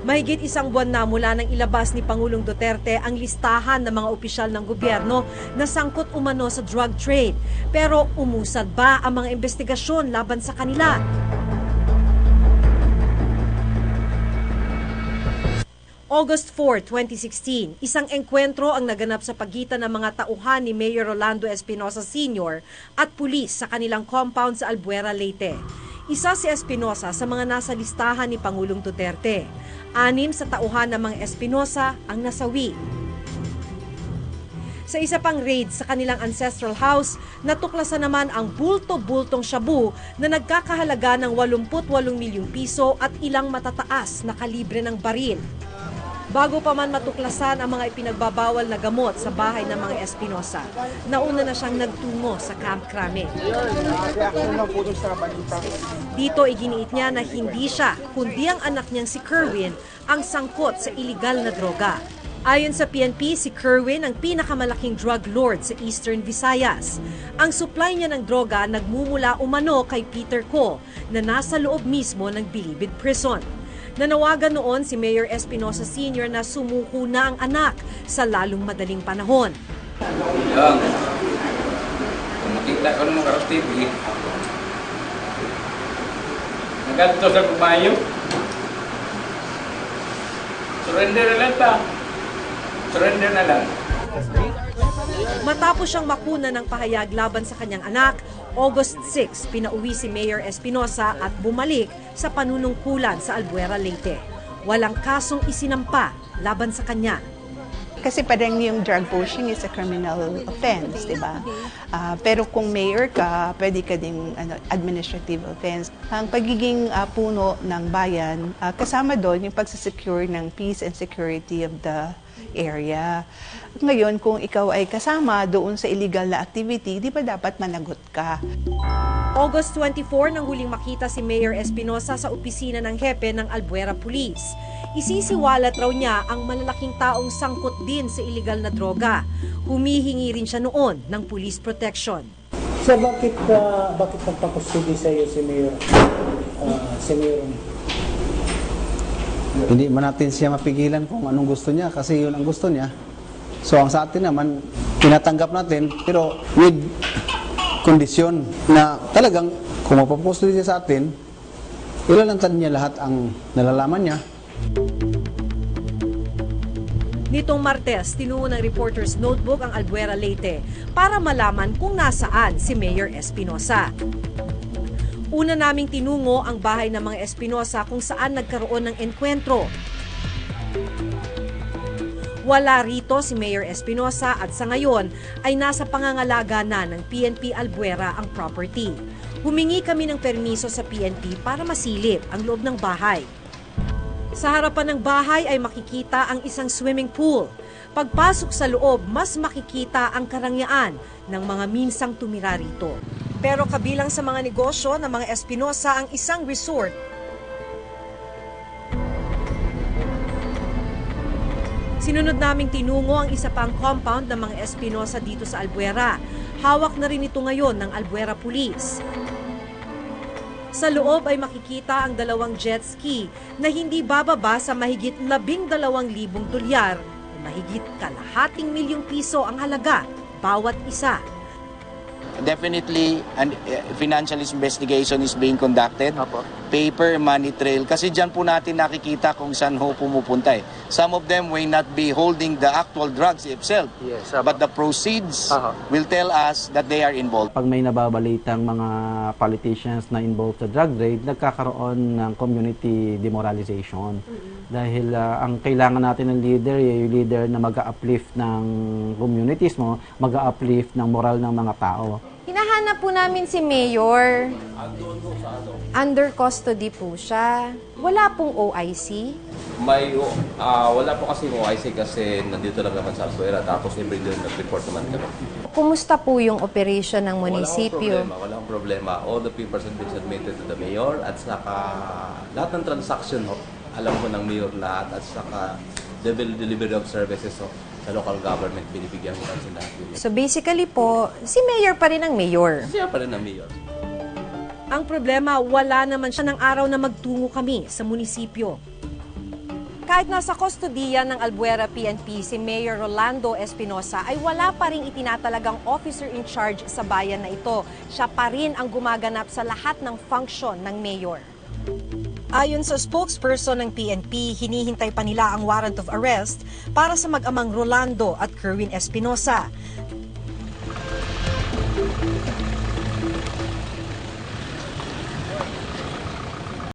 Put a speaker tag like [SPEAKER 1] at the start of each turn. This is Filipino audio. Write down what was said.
[SPEAKER 1] Mahigit isang buwan na mula nang ilabas ni Pangulong Duterte ang listahan ng mga opisyal ng gobyerno na sangkot umano sa drug trade. Pero umusad ba ang mga investigasyon laban sa kanila? August 4, 2016, isang engkwentro ang naganap sa pagitan ng mga tauhan ni Mayor Rolando Espinosa Sr. at pulis sa kanilang compound sa Albuera, Leyte. Isa si Espinosa sa mga nasa listahan ni Pangulong Duterte. Anim sa tauhan ng mga Espinosa ang nasawi. Sa isa pang raid sa kanilang ancestral house, natuklasan naman ang bulto-bultong shabu na nagkakahalaga ng 88 milyong piso at ilang matataas na kalibre ng baril. Bago pa man matuklasan ang mga ipinagbabawal na gamot sa bahay ng mga Espinosa, nauna na siyang nagtungo sa Camp Crame. Dito iginiit niya na hindi siya, kundi ang anak niyang si Kerwin ang sangkot sa iligal na droga. Ayon sa PNP, si Kerwin ang pinakamalaking drug lord sa Eastern Visayas. Ang supply niya ng droga nagmumula umano kay Peter Ko na nasa loob mismo ng Bilibid Prison. Nanawagan noon si Mayor Espinosa Sr. na sumuko na ang anak sa lalong madaling panahon.
[SPEAKER 2] Yang. Kung makita ko naman karos TV, nagadto sa kumayo. Surrender na lang ta. Surrender na lang.
[SPEAKER 1] Matapos siyang makuna ng pahayag laban sa kanyang anak, August 6, pinauwi si Mayor Espinosa at bumalik sa panunungkulan sa Albuera, Leyte. Walang kasong isinampa laban sa kanya.
[SPEAKER 3] Kasi parang yung drug pushing is a criminal offense, di ba? Ah, pero kung mayor ka, pwede ka ding ano, administrative offense. Ang pagiging ah, puno ng bayan, ah, kasama doon yung pagsasecure ng peace and security of the area. Ngayon, kung ikaw ay kasama doon sa illegal na activity, di ba dapat managot ka?
[SPEAKER 1] August 24 nang huling makita si Mayor Espinosa sa opisina ng hepe ng Albuera Police. Isisiwalat raw niya ang malalaking taong sangkot din sa iligal na droga. Humihingi rin siya noon ng police protection.
[SPEAKER 4] Sir, bakit, uh, bakit nagpapastudi sa iyo si Mayor? Uh, si Mayor
[SPEAKER 5] Hindi man natin siya mapigilan kung anong gusto niya kasi yun ang gusto niya. So ang sa atin naman, tinatanggap natin pero with kondisyon na talagang kung mapaposto siya sa atin, ilalantad niya lahat ang nalalaman niya.
[SPEAKER 1] Nitong Martes, tinungo ng Reporter's Notebook ang Albuera Leyte para malaman kung nasaan si Mayor Espinosa. Una naming tinungo ang bahay ng mga Espinosa kung saan nagkaroon ng enkwentro. Wala rito si Mayor Espinosa at sa ngayon ay nasa pangangalaga na ng PNP Albuera ang property. Humingi kami ng permiso sa PNP para masilip ang loob ng bahay. Sa harapan ng bahay ay makikita ang isang swimming pool. Pagpasok sa loob, mas makikita ang karangyaan ng mga minsang tumira rito. Pero kabilang sa mga negosyo ng mga Espinosa ang isang resort Sinunod naming tinungo ang isa pang compound ng mga Espinosa dito sa Albuera. Hawak na rin ito ngayon ng Albuera Police. Sa loob ay makikita ang dalawang jet ski na hindi bababa sa mahigit labing dalawang libong dolyar o mahigit kalahating milyong piso ang halaga bawat isa.
[SPEAKER 6] Definitely, an uh, financial investigation is being conducted. Paper, money trail. Kasi dyan po natin nakikita kung saan ho pumupunta eh. Some of them may not be holding the actual drugs itself.
[SPEAKER 7] Yes,
[SPEAKER 6] but the proceeds
[SPEAKER 7] Aha.
[SPEAKER 6] will tell us that they are involved.
[SPEAKER 8] Pag may nababalitang mga politicians na involved sa drug trade, nagkakaroon ng community demoralization. Dahil ah, ang kailangan natin ng leader, eh, yung leader na mag-uplift ng communities mo, mag-uplift ng moral ng mga tao.
[SPEAKER 9] Hinahanap po namin si Mayor. Under custody po siya. Wala pong OIC.
[SPEAKER 10] May, ah wala po kasi OIC kasi nandito lang naman sa Albuera tapos every day nag-report naman kami.
[SPEAKER 9] Kumusta po yung operation ng munisipyo?
[SPEAKER 10] problema, wala akong problema. All the papers have been submitted to the mayor at saka lahat ng transaction ho, alam ko ng mayor lahat at saka delivery of services ho, sa local government binibigyan ko kasi lahat yun.
[SPEAKER 9] So basically po, si Mayor pa rin ang Mayor.
[SPEAKER 10] Siya pa rin ang mayor.
[SPEAKER 1] Ang problema, wala naman siya ng araw na magtungo kami sa munisipyo. Kahit nasa kustodiya ng Albuera PNP si Mayor Rolando Espinosa ay wala pa ring itinatalagang officer in charge sa bayan na ito. Siya pa rin ang gumaganap sa lahat ng function ng mayor. Ayon sa spokesperson ng PNP, hinihintay pa nila ang warrant of arrest para sa mag-amang Rolando at Kerwin Espinosa.